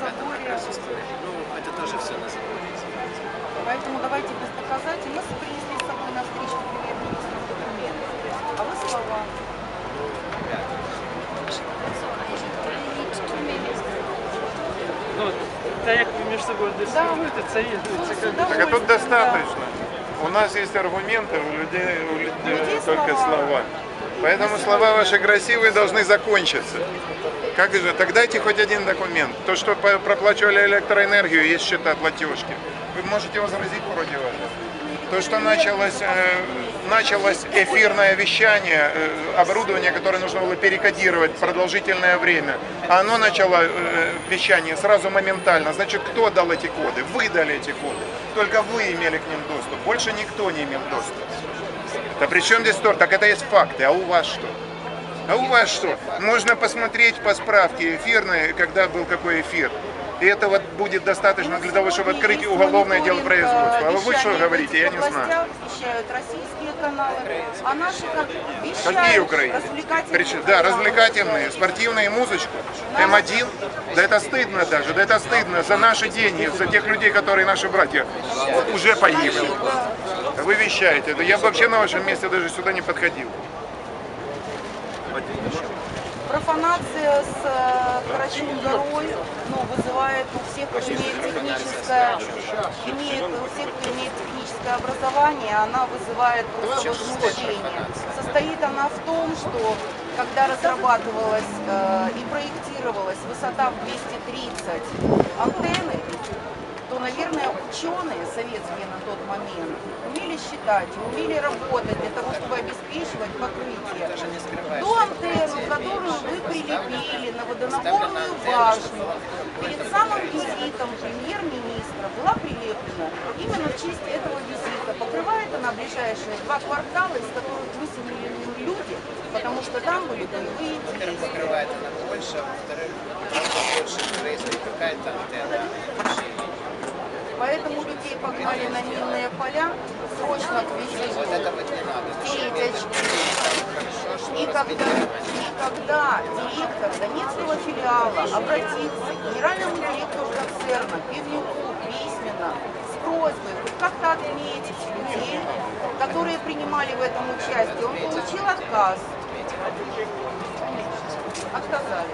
заборе. как раз установить. Ну, это тоже все на заборе. Поэтому давайте без доказательств. Мы принесли с собой на встречу премьер-министра документы. А вы слова. Ну, та як ви між собою дискутуєте, це є. Це С як Так а тут удовольствием, достаточно. У нас есть аргументы, у людей, у людей людей только слова. слова. Поэтому слова ваши красивые должны закончиться. Как же, так дайте хоть один документ. То, что проплачивали электроэнергию, есть счета платежки. Вы можете возразить против этого? То, что началось, э, началось эфирное вещание, э, оборудование, которое нужно было перекодировать продолжительное время, оно начало э, вещание сразу моментально. Значит, кто дал эти коды? Вы дали эти коды. Только вы имели к ним доступ. Больше никто не имел доступа. Да при чем здесь торт? Так это есть факты. А у вас что? А у вас что? Можно посмотреть по справке эфирной, когда был какой эфир. И этого будет достаточно для того, чтобы открыть уголовное дело производства. А вы что говорите, я не знаю. Вещают российские каналы, а наши как вещают Какие Украины? развлекательные да, развлекательные, спортивные, музычку. М1. Да это стыдно даже, да это стыдно за наши деньги, за тех людей, которые наши братья уже погибли. Вы вещаете. Да я бы вообще на вашем месте даже сюда не подходил. Профанация с э, Карачун горой ну, вызывает у всех, кто имеет техническое, имеет, у всех, кто имеет техническое образование, она вызывает просто возмущение. Состоит она в том, что когда разрабатывалась э, и проектировалась высота в 230 антенны, то, наверное, ученые советские на тот момент умели считать, умели работать для того, чтобы обеспечивать покрытие. Ту антенну, которую вы прилепили на водонапорную башню, перед самым визитом премьер-министра была прилеплена именно в честь этого визита. Покрывает она ближайшие два квартала, из которых выселили люди, потому что там были боевые действия. покрывает она больше, во-вторых, больше происходит какая-то антенна. Поэтому людей погнали на минные поля, срочно отвезли что И когда, и когда директор Донецкого филиала обратился к генеральному директору концерна Пивнюку письменно с просьбой как-то отметить людей, которые принимали в этом участие, он получил отказ. Отказали.